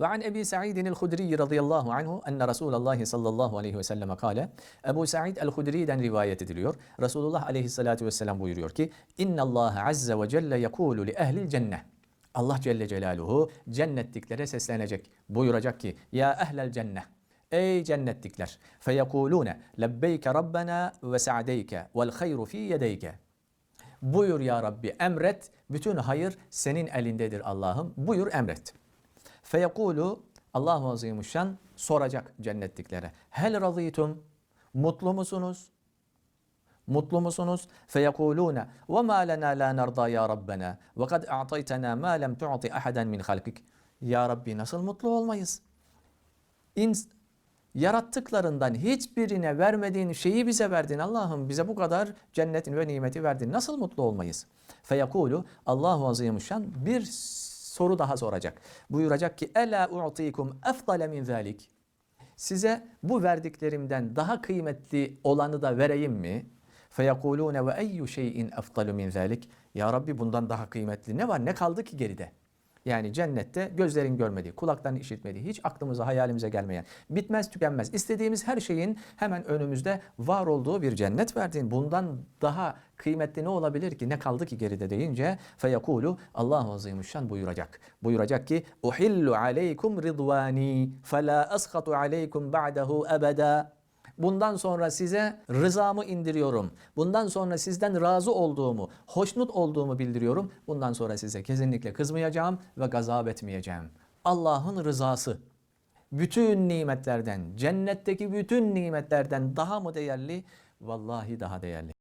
Ve an Ebi Sa'id el-Hudri radıyallahu anhu enne Resulullah sallallahu aleyhi ve selleme kâle. Ebu Sa'id el-Hudri'den rivayet ediliyor. Resulullah aleyhissalatu vesselam buyuruyor ki İnna Allah azze ve celle yekulu li ehlil cennet. Allah Celle Celaluhu cennetliklere seslenecek. Buyuracak ki Ya ehlel cennet. Ey cennetlikler. Feyekulune lebbeyke rabbena ve sa'deyke vel hayru fi yedeyke. Buyur ya Rabbi emret. Bütün hayır senin elindedir Allah'ım. Buyur emret. Feyekulu Allahu Azimuşşan soracak cennetliklere. Hel razıytum? Mutlu musunuz? Mutlu musunuz? Feyekulune ve ma lena la narda ya Rabbena ve kad a'taytena ma lem tu'ti ahaden min halkik. Ya Rabbi nasıl mutlu olmayız? İns yarattıklarından hiçbirine vermediğin şeyi bize verdin Allah'ım bize bu kadar cennetin ve nimeti verdin. Nasıl mutlu olmayız? Feyekulu Allahu Azimuşşan bir soru daha soracak. Buyuracak ki Ela u'tikum efdale min zalik. Size bu verdiklerimden daha kıymetli olanı da vereyim mi? Feyekulune ve eyyu şeyin efdalu min zalik. Ya Rabbi bundan daha kıymetli ne var? Ne kaldı ki geride? Yani cennette gözlerin görmediği, kulakların işitmediği, hiç aklımıza, hayalimize gelmeyen, bitmez tükenmez, istediğimiz her şeyin hemen önümüzde var olduğu bir cennet verdin. Bundan daha kıymetli ne olabilir ki? Ne kaldı ki geride deyince feyekulu Allahu Azimuşşan buyuracak. Buyuracak ki uhillu aleykum ridvani fela askhatu aleykum ba'dahu ebeda. Bundan sonra size rızamı indiriyorum. Bundan sonra sizden razı olduğumu, hoşnut olduğumu bildiriyorum. Bundan sonra size kesinlikle kızmayacağım ve gazap etmeyeceğim. Allah'ın rızası bütün nimetlerden, cennetteki bütün nimetlerden daha mı değerli? Vallahi daha değerli.